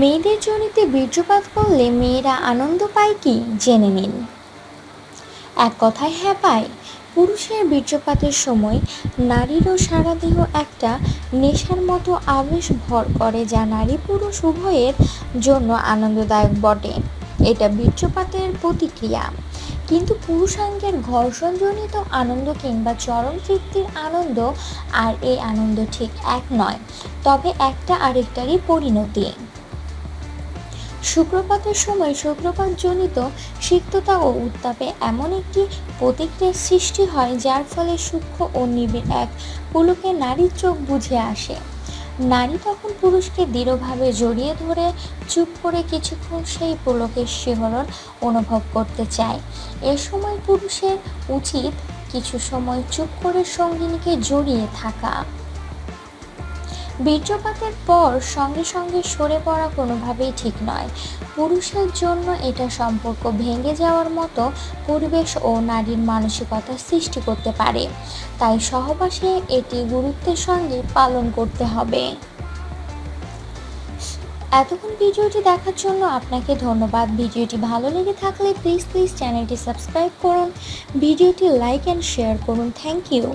মেয়েদের জনিতে বীর্যপাত করলে মেয়েরা আনন্দ পায় কি জেনে নিন। এক কথায় হ্যাঁ পায়, পুরুষের বীর্যপাতের সময় নারীরও সারা দেহ একটা নেশার মতো আবেশ ভর করে যা নারী পুরুষ উভয়ের জন্য আনন্দদায়ক বটে। এটা বীর্যপাতের প্রতিক্রিয়া। কিন্তু পুরুষাঙ্গের ঘর্ষণজনিত আনন্দ কিংবা চরম তৃপ্তির আনন্দ আর এই আনন্দ ঠিক এক নয়, তবে একটা আরেকটারই পরিণতি। শুক্রপাতের সময় শুক্রপাতজনিত সিক্ততা ও উত্তাপে এমন একটি প্রতিক্রিয়ার সৃষ্টি হয় যার ফলে সূক্ষ্ম ও নিবিড় এক পুলকে নারীর চোখ বুঝে আসে। নারী তখন পুরুষকে দৃঢ়ভাবে জড়িয়ে ধরে চুপ করে কিছুক্ষণ সেই পুলকের শিহরণ অনুভব করতে চায়। এ সময় পুরুষের উচিত কিছু সময় চুপ করে সঙ্গিনীকে জড়িয়ে থাকা। বীর্যপাতের পর সঙ্গে সঙ্গে সরে পড়া কোনোভাবেই ঠিক নয়। পুরুষের জন্য এটা সম্পর্ক ভেঙে যাওয়ার মতো পরিবেশ ও নারীর মানসিকতা সৃষ্টি করতে পারে। তাই সহবাসে এটি গুরুত্বের সঙ্গে পালন করতে হবে। এতক্ষণ ভিডিওটি দেখার জন্য আপনাকে ধন্যবাদ। ভিডিওটি ভালো লেগে থাকলে প্লিজ প্লিজ চ্যানেলটি সাবস্ক্রাইব করুন। ভিডিওটি লাইক অ্যান্ড শেয়ার করুন। Thank you